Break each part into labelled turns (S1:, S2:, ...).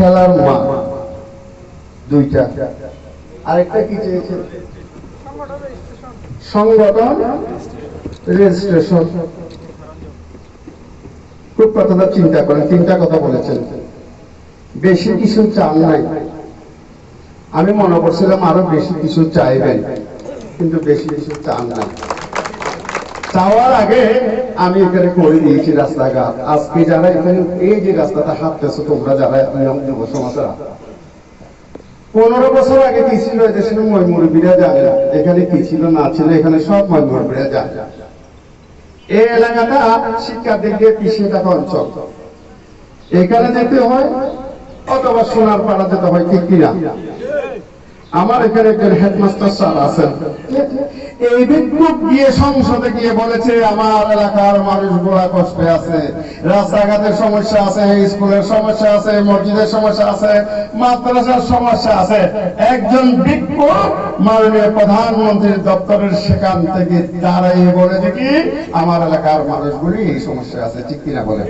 S1: খেলার মাঠ দুইটা। আরেকটা কি চেয়েছে? সংগঠন রেজিস্ট্রেশন। খুব কথাটা চিন্তা করেন, তিনটা কথা বলেছেন। বেশি কিছু চান নাই। আমি মনে করছিলাম আরও বেশি কিছু চাইবেন, কিন্তু বেশি কিছু চান নাই। চাওয়ার আগে আমি এখানে করে দিয়েছি রাস্তাঘাট। আজকে যারা এখানে, এই যে রাস্তাটা হাঁটতেছো তোমরা যারা সমাজরা পনেরো বছর আগে কি ছিল? এদেশের ময়মুরবিরা না। এখানে কি ছিল, না ছিল, এখানে সব ময়মুরবিরা এই এলাকাটা শিক্ষার দিক দিয়ে পিছিয়ে থাকা অঞ্চল। এখানে যেতে হয়, অথবা সোনার পাড়া যেতে হয়, ঠিক কিনা? আমার এখানে একজন হেডমাস্টার স্যার আছেন। এই বিক্ষোভ গিয়ে সংসদে গিয়ে বলেছে, আমার এলাকার মানুষ গোড়া কষ্টে আছে। রাস্তাঘাটের সমস্যা আছে, স্কুলের সমস্যা আছে, মসজিদের সমস্যা আছে, মাদ্রাসার সমস্যা আছে। একজন বিক্ষোভ মাননীয় প্রধানমন্ত্রীর দপ্তরের সেখান থেকে দাঁড়াই বলেছে কি, আমার এলাকার মানুষগুলি এই সমস্যা আছে। ঠিক কিনা বলে?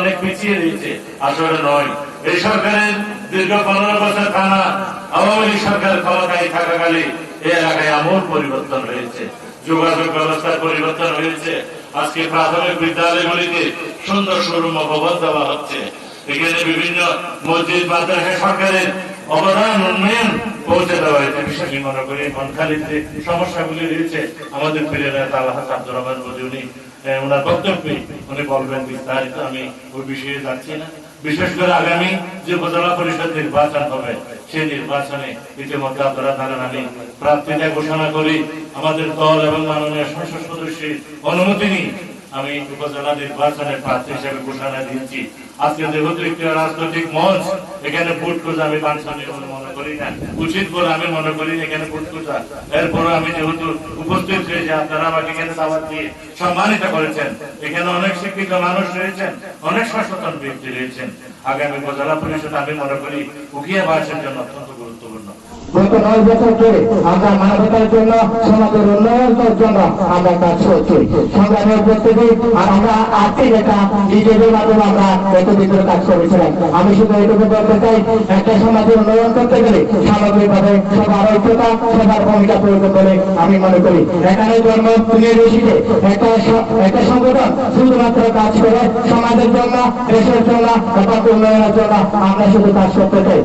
S2: অনেক পিছিয়ে দিয়েছে। আসলে নয়। এই সরকারের দীর্ঘ পনেরো বছর টানা আওয়ামী লীগ সরকার ক্ষমতায় থাকাকালে এই এলাকায় আমূল পরিবর্তন হয়েছে। যোগাযোগ ব্যবস্থার পরিবর্তন হয়েছে। আজকে প্রাথমিক বিদ্যালয়গুলিতে সুন্দর সুরম্য ভবন দেওয়া হচ্ছে। এখানে বিভিন্ন মসজিদ, মাদ্রাসা সরকারের অবদান, উন্নয়ন পৌঁছে দেওয়া হয়েছে। বিশেষ মনে করি মনখালিতে সমস্যাগুলি রয়েছে, আমাদের প্রিয় নেতা আল্লাহ আব্দুর রহমান উনি ওনার বক্তব্যে উনি বলবেন বিস্তারিত, আমি ওই বিষয়ে যাচ্ছি না। বিশেষ করে আগামী যে উপজেলা পরিষদ নির্বাচন হবে, সেই নির্বাচনে ইতিমধ্যে আপনারা জানেন আমি প্রার্থীতা ঘোষণা করি, আমাদের দল এবং মাননীয় সংসদ সদস্যের অনুমতি নিই আমি উপজেলা নির্বাচনের প্রার্থী হিসেবে ঘোষণা দিয়েছি। আজকে যেহেতু একটি রাজনৈতিক মঞ্চ, এখানে ভোট খোঁজা আমি বাঞ্ছনীয় বলে মনে করি না। উচিত বলে আমি মনে করি এখানে ভোট খোঁজা। এরপরে আমি যেহেতু উপস্থিত হয়েছি আপনারা আমাকে এখানে দাওয়াত দিয়ে সম্মানিত করেছেন। এখানে অনেক শিক্ষিত মানুষ রয়েছেন, অনেক সচেতন ব্যক্তি রয়েছেন। আগামী উপজেলা পরিষদ আমি মনে করি উকিয়া বাসের জন্য অত্যন্ত
S3: গত নয় বছর ধরে আমরা মানবতার জন্য, সমাজের উন্নয়নের জন্য আমরা কাজ করছি সংগ্রামের প্রত্যেকে আর আমরা আর্থিক একটা বিজেপির মাধ্যমে আমরা এত ভিতরে কাজ করেছিলাম। আমি শুধু এটুকু বলতে চাই, একটা সমাজের উন্নয়ন করতে গেলে সামগ্রিকভাবে সবার ঐক্যতা, সবার ভূমিকা প্রয়োজন বলে আমি মনে করি। এখানে জন্ম নির্দেশিতে একটা একটা সংগঠন শুধুমাত্র কাজ করে সমাজের জন্য, দেশের জন্য এবং উন্নয়নের জন্য আমরা শুধু কাজ করতে চাই।